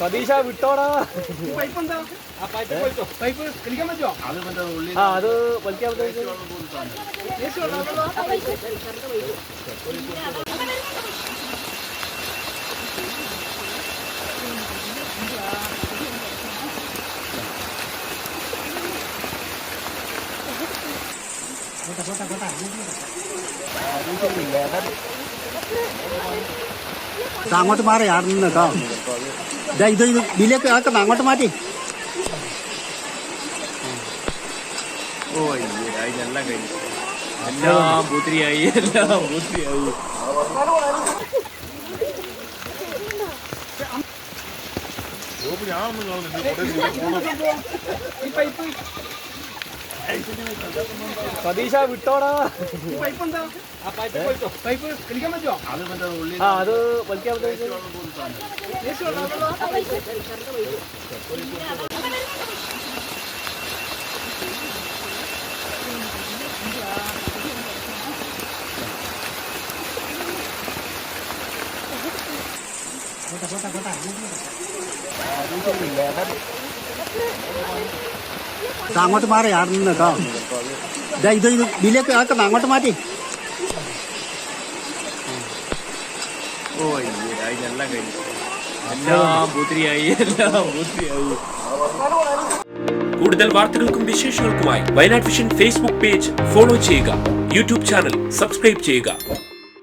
സതീഷ വിട്ടോടാ. ആ അത് വലിക്കാൻ പറ്റുമോ? അങ്ങോട്ട് മാറി ആടുന്നു കേട്ടോ. ഇതാ ഇത് ഇത് ഇതിലേക്ക് ആക്കണം അങ്ങോട്ട് മാറ്റി. ഓ അതിനെല്ലാം കഴിഞ്ഞു. എല്ലാം പൂത്തിരിയായി എല്ലാം പൂത്തിരിയായി. സതീഷ വിട്ടോടാ ആ അത് വലിക്കാൻ പറ്റുമോ? ഇത് അങ്ങോട്ട് മാറി ആടുന്നു കേട്ടോ. ഇതാ ഇത് ഇത് ഇതിലേക്ക് ആക്കണം അങ്ങോട്ട് മാറ്റി. ഓ അതിനെല്ലാം കഴിഞ്ഞു. എല്ലാം പൂത്തിരിയായി എല്ലാം പൂത്തിരിയായി. കൂടുതൽ വാർത്തകൾക്കും വിശേഷങ്ങൾക്കുമായി Wayanad vision Facebook page follow ചെയ്യുക. യൂട്യൂബ് ചാനൽ സബ്സ്ക്രൈബ് ചെയ്യുക.